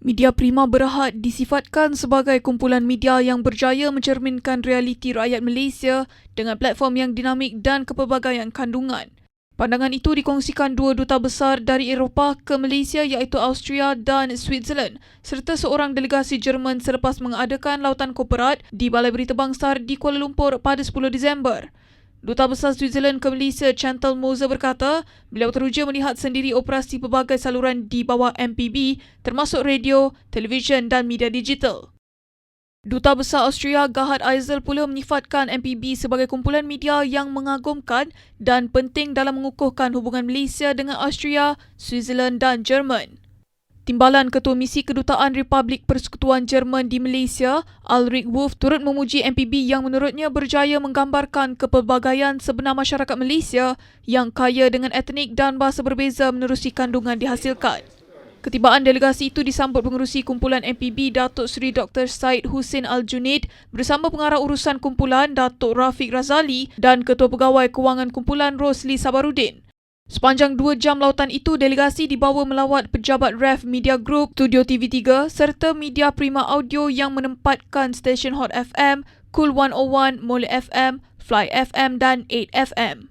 Media Prima Berhad disifatkan sebagai kumpulan media yang berjaya mencerminkan realiti rakyat Malaysia dengan platform yang dinamik dan kepelbagaian kandungan. Pandangan itu dikongsikan dua duta besar dari Eropah ke Malaysia iaitu Austria dan Switzerland serta seorang delegasi Jerman selepas mengadakan lautan korporat di Balai Berita Bangsar di Kuala Lumpur pada 10 Disember. Duta Besar Switzerland ke Malaysia Chantal Moser berkata, beliau teruja melihat sendiri operasi pelbagai saluran di bawah MPB termasuk radio, televisyen dan media digital. Duta Besar Austria Gahad Eisel pula menyifatkan MPB sebagai kumpulan media yang mengagumkan dan penting dalam mengukuhkan hubungan Malaysia dengan Austria, Switzerland dan Jerman. Timbalan Ketua Misi Kedutaan Republik Persekutuan Jerman di Malaysia, Ulrich Wolf turut memuji MPB yang menurutnya berjaya menggambarkan kepelbagaian sebenar masyarakat Malaysia yang kaya dengan etnik dan bahasa berbeza menerusi kandungan dihasilkan. Ketibaan delegasi itu disambut pengerusi kumpulan MPB Datuk Seri Dr. Said Hussein Al-Junaid bersama pengarah urusan kumpulan Datuk Rafiq Razali dan Ketua Pegawai Kewangan Kumpulan Rosli Sabarudin. Sepanjang dua jam lautan itu, delegasi dibawa melawat pejabat REF Media Group, Studio TV3 serta Media Prima Audio yang menempatkan stesen Hot FM, Cool 101, Mole FM, Fly FM dan 8 FM.